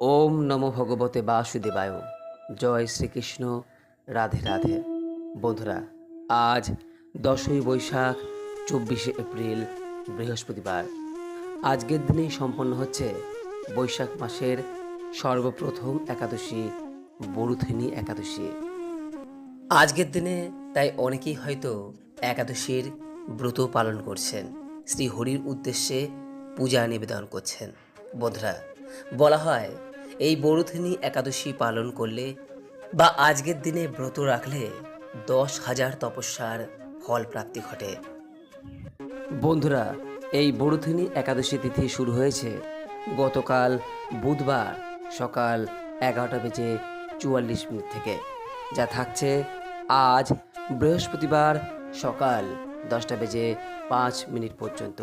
ওম নমো ভগবতে বাসুদেবায়। জয় শ্রীকৃষ্ণ। রাধে রাধে। বন্ধুরা, আজ দশই বৈশাখ, চব্বিশে এপ্রিল, বৃহস্পতিবার। আজকের দিনেই সম্পন্ন হচ্ছে বৈশাখ মাসের সর্বপ্রথম একাদশী, বরুথিনী একাদশী। আজকের দিনে তাই অনেকেই হয়তো একাদশীর ব্রত পালন করছেন শ্রী হরির উদ্দেশ্যে পূজা নিবেদন করছেন। বন্ধুরা, বলা হয় এই বরুথিনী একাদশী পালন করলে বা আজকের দিনে ব্রত রাখলে দশ হাজার তপস্যার ফল প্রাপ্তি ঘটে। বন্ধুরা, এই বরুথিনী একাদশী তিথি শুরু হয়েছে গতকাল বুধবার সকাল এগারোটা বেজে চুয়াল্লিশ মিনিট থেকে। যা থাকছে আজ বৃহস্পতিবার সকাল দশটা বেজে পাঁচ মিনিট পর্যন্ত।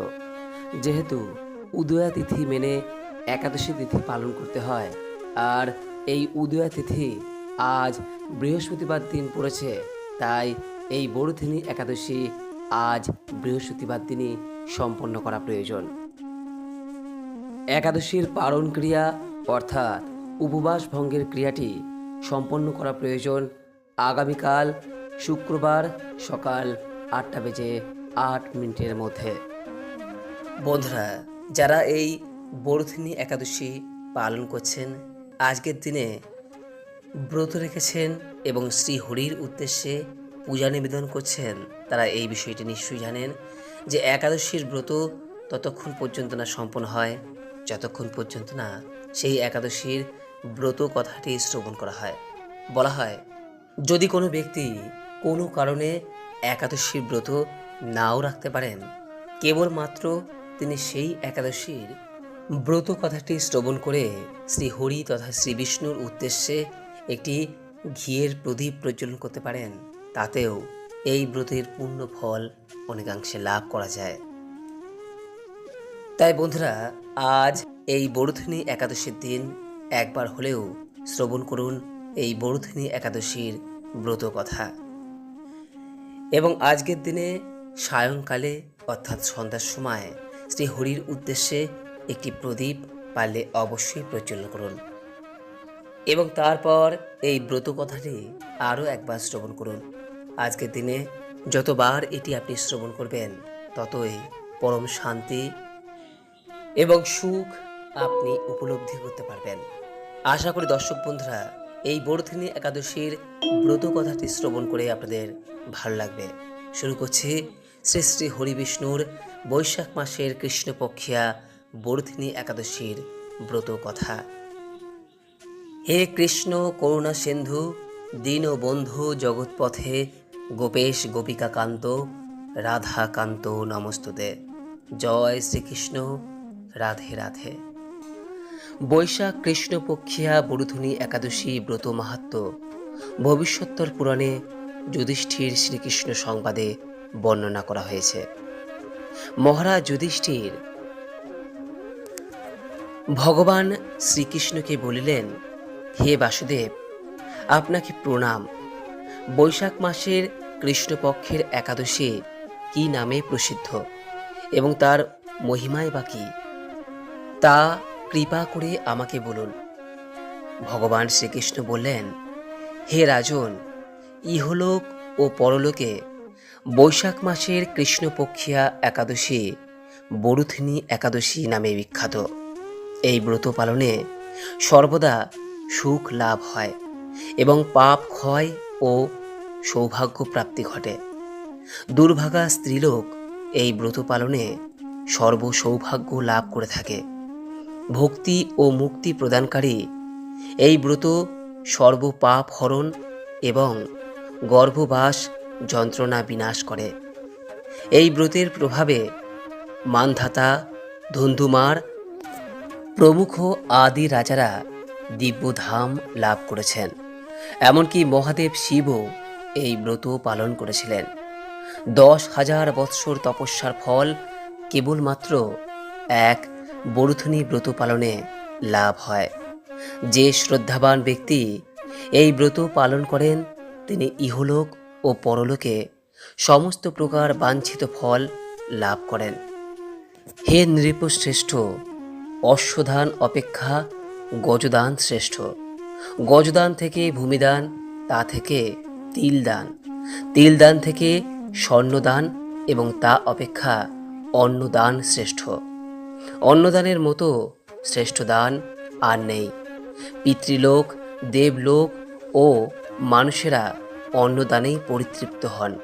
যেহেতু উদয়া তিথি মেনে একাদশী তিথি পালন করতে হয় আর এই উদয়া তিথি আজ বৃহস্পতিবার দিন পড়েছে। তাই এই বড়থিনী একাদশী আজ বৃহস্পতিবার দিনই সম্পন্ন করা প্রয়োজন। একাদশীর পালন ক্রিয়া অর্থাৎ উপবাস ভঙ্গের ক্রিয়াটি সম্পন্ন করা প্রয়োজন আগামীকাল শুক্রবার সকাল আটটা বেজে আট মিনিটের মধ্যে। বন্ধুরা, যারা এই বরুথিনী একাদশী পালন করছেন আজকের দিনে ব্রত রেখেছেন এবং শ্রী হরির উদ্দেশ্যে পূজা নিবেদন করছেন তারা এই বিষয়টি নিশ্চয়ই জানেন যে একাদশীর ব্রত ততক্ষণ পর্যন্ত না সম্পন্ন হয়, যতক্ষণ পর্যন্ত না সেই একাদশীর ব্রত কথাটি শ্রবণ করা হয়। বলা হয়, যদি কোনো ব্যক্তি কোনো কারণে একাদশীর ব্রত নাও রাখতে পারেন, কেবলমাত্র তিনি সেই একাদশীর ব্রত কথাটি শ্রবণ করে শ্রী হরি তথা শ্রী বিষ্ণুর উদ্দেশ্যে একটি ঘিয়ের প্রদীপ প্রজ্বলন করতে পারেন। তাতেও এই ব্রতের পূর্ণ ফল অনেকাংশে লাভ করা যায়। তাই বন্ধুরা, আজ এই বরুথিনী একাদশীর দিন একবার হলেও শ্রবণ করুন এই বরুথিনী একাদশীর ব্রত কথা। এবং আজকের দিনে সায়ংকালে, অর্থাৎ সন্ধ্যার সময়, শ্রী হরির উদ্দেশ্যে একটি প্রদীপ পারলে অবশ্যই প্রজ্বলন করুন। এবং তারপর এই ব্রত কথাটি আরও একবার শ্রবণ করুন। আজকের দিনে যতবার এটি আপনি শ্রবণ করবেন, ততই পরম শান্তি এবং সুখ আপনি উপলব্ধি করতে পারবেন। আশা করি দর্শক বন্ধুরা, এই বরথিনী একাদশীর ব্রত কথাটি শ্রবণ করে আপনাদের ভালো লাগবে। শুরু করছি শ্রী শ্রী হরি বিষ্ণুর বৈশাখ মাসের কৃষ্ণপক্ষিয়া বরথিনী একাদশীর ব্রত কথা। হে কৃষ্ণ করুণা সিন্ধু, দীন বন্ধু জগৎপথে গোপেশ গোপিকা কান্ত রাধা কান্ত নমস্তুতে। জয় শ্রীকৃষ্ণ, রাধে রাধে। বৈশাখ কৃষ্ণপক্ষিয়া বরুধনী একাদশী ব্রত মাহাত্ম। ভবিষ্যত্তর পুরাণে যুধিষ্ঠির শ্রীকৃষ্ণ সংবাদে বর্ণনা করা হয়েছে। মহারাজ যুধিষ্ঠির ভগবান শ্রীকৃষ্ণকে বলিলেন, হে বাসুদেব, আপনাকে প্রণাম। বৈশাখ মাসের কৃষ্ণপক্ষের একাদশী কি নামে প্রসিদ্ধ এবং তার মহিমায় বা কি? তা কৃপা করে আমাকে বলুন। ভগবান শ্রীকৃষ্ণ বললেন, হে রাজন, ইহলোক ও পরলোকে বৈশাখ মাসের কৃষ্ণপক্ষিয়া একাদশী বরুথিনী একাদশী নামে বিখ্যাত। এই ব্রত পালনে সর্বদা সুখ লাভ হয় এবং পাপ ক্ষয় ও সৌভাগ্য প্রাপ্তি ঘটে। দুর্ভাগা স্ত্রীলোক এই ব্রত পালনে সর্বসৌভাগ্য লাভ করে থাকে। ভক্তি ও মুক্তি প্রদানকারী এই ব্রত সর্বপাপ হরণ এবং গর্ভবাস যন্ত্রণা বিনাশ করে। এই ব্রতের প্রভাবে মানধাতা ধুন্ধুমার প্রমুখ আদি রাজারা দিব্যধাম লাভ করেছেন। এমনকি মহাদেব শিবও এই ব্রত পালন করেছিলেন। দশ হাজার বৎসর তপস্যার ফল কেবলমাত্র এক বরুথনী ব্রত পালনে লাভ হয়। যে শ্রদ্ধাবান ব্যক্তি এই ব্রত পালন করেন, তিনি ইহলোক ও পরলোকে সমস্ত প্রকার বাঞ্ছিত ফল লাভ করেন। হে নৃপশ্রেষ্ঠ অশ্বধান অপেক্ষা গজদান শ্রেষ্ঠ। গজদান থেকে ভূমিদান, তা থেকে তিলদান। তিলদান থেকে স্বর্ণদান এবং তা অপেক্ষা অন্নদান শ্রেষ্ঠ। অন্নদানের মতো শ্রেষ্ঠ দান আর নেই। পিতৃলোক, দেবলোক ও মানুষেরা অন্নদানেই পরিতৃপ্ত হন।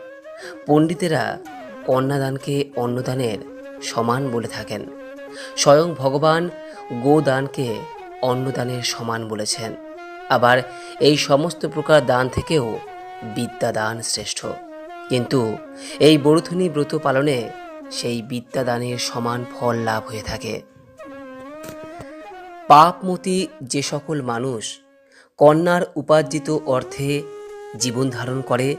পণ্ডিতেরা কন্যাদানকে অন্নদানের সমান বলে থাকেন। স্বয়ং ভগবান গোদানকে অন্নদানের সমান বলেছেন। আবার এই সমস্ত প্রকার দান থেকেও বিদ্যাদান শ্রেষ্ঠ। কিন্তু এই বরুথনী ব্রত পালনে সেই বিদ্যাদানের সমান ফল লাভ হয়ে থাকে। পাপমতি যে সকল মানুষ কন্যার উপার্জিত অর্থে জীবন ধারণ করে,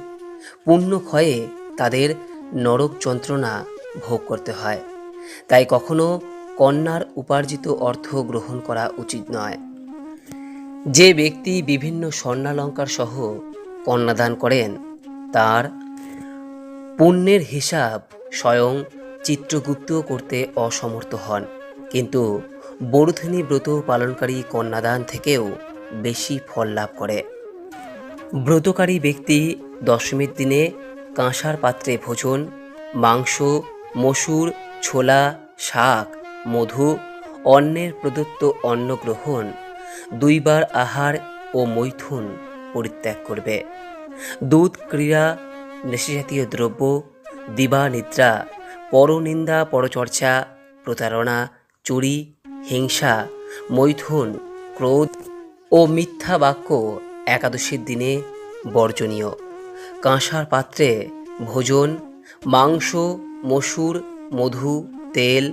পুণ্য ক্ষয়ে তাদের নরক যন্ত্রণা ভোগ করতে হয়। তাই কখনো কন্যার উপার্জিত অর্থ গ্রহণ করা উচিত নয়। যে ব্যক্তি বিভিন্ন স্বর্ণালঙ্কার সহ কন্যাদান করেন, তার পুণ্যের হিসাব স্বয়ং চিত্রগুপ্ত করতে অসমর্থ হন। কিন্তু বরুথনী ব্রত পালনকারী কন্যাদান থেকেও বেশি ফল লাভ করে। ব্রতকারী ব্যক্তি দশমীর দিনে কাঁসার পাত্রে ভোজন, মাংস, মসুর, ছোলা, শাক মধু অন্যের প্রদত্ত অন্ন গ্রহণ দুইবার আহার ও মৈথুন পরিত্যাগ করবে। দুধ ক্রীড়া, নেশাজাতীয় দ্রব্য, দিবা নিদ্রা, পরনিন্দা, পরচর্চা, প্রতারণা, চুরি, হিংসা, মৈথুন, ক্রোধ ও মিথ্যা বাক্য একাদশীর দিনে বর্জনীয়। কাঁসার পাত্রে ভোজন, মাংস, মসুর, মধু, তেল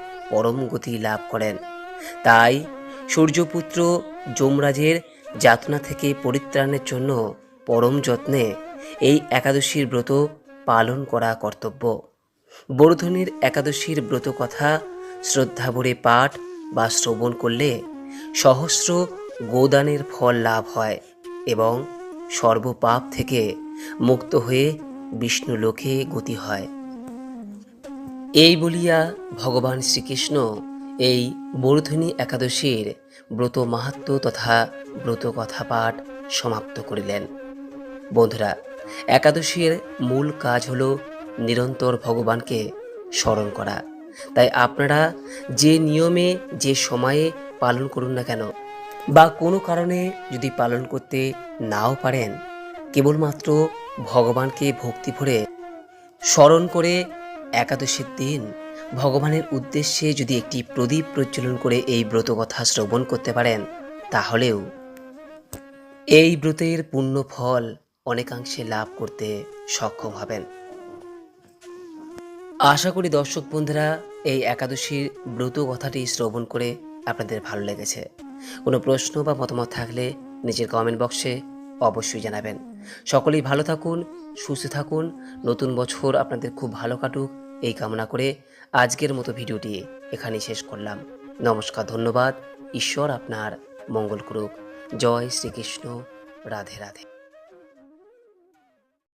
পরম গতি লাভ করেন। তাই সূর্যপুত্র যমরাজের যাতনা থেকে পরিত্রাণের জন্য পরম যত্নে এই একাদশীর ব্রত পালন করা কর্তব্য। বর্ধনের একাদশীর ব্রত কথা শ্রদ্ধা ভরে পাঠ বা শ্রবণ করলে সহস্র গোদানের ফল লাভ হয় এবং সর্বপাপ থেকে মুক্ত হয়ে বিষ্ণু লোকে গতি হয়। এই বলিয়া ভগবান শ্রীকৃষ্ণ এই বর্ধনী একাদশীর ব্রত মাহাত্ম তথা ব্রত কথা পাঠ সমাপ্ত করিলেন। বন্ধুরা, একাদশীর মূল কাজ হল নিরন্তর ভগবানকে স্মরণ করা। তাই আপনারা যে নিয়মে, যে সময়ে পালন করুন না কেন, বা কোনো কারণে যদি পালন করতে নাও পারেন, কেবলমাত্র ভগবানকে ভক্তি ভরে স্মরণ করে একাদশীর দিন, ভগবানের উদ্দেশ্যে যদি একটি প্রদীপ প্রজ্বলন করে এই ব্রত কথা শ্রবণ করতে পারেন, তাহলেও এই ব্রতের পূর্ণ ফল অনেকাংশে লাভ করতে সক্ষম হবেন। আশা করি দর্শক বন্ধুরা, এই একাদশীর ব্রত কথাটি শ্রবণ করে আপনাদের ভালো লেগেছে। কোনো প্রশ্ন বা মতামত থাকলে নিজের কমেন্ট বক্সে অবশ্যই জানাবেন। সকলেই ভালো থাকুন, সুস্থ থাকুন। নতুন বছর আপনাদের খুব ভালো কাটুক। এই কামনা করে আজকের মতো ভিডিওটি এখানেই শেষ করলাম। নমস্কার, ধন্যবাদ। ঈশ্বর আপনার মঙ্গল করুক। জয় শ্রীকৃষ্ণ। রাধে রাধে।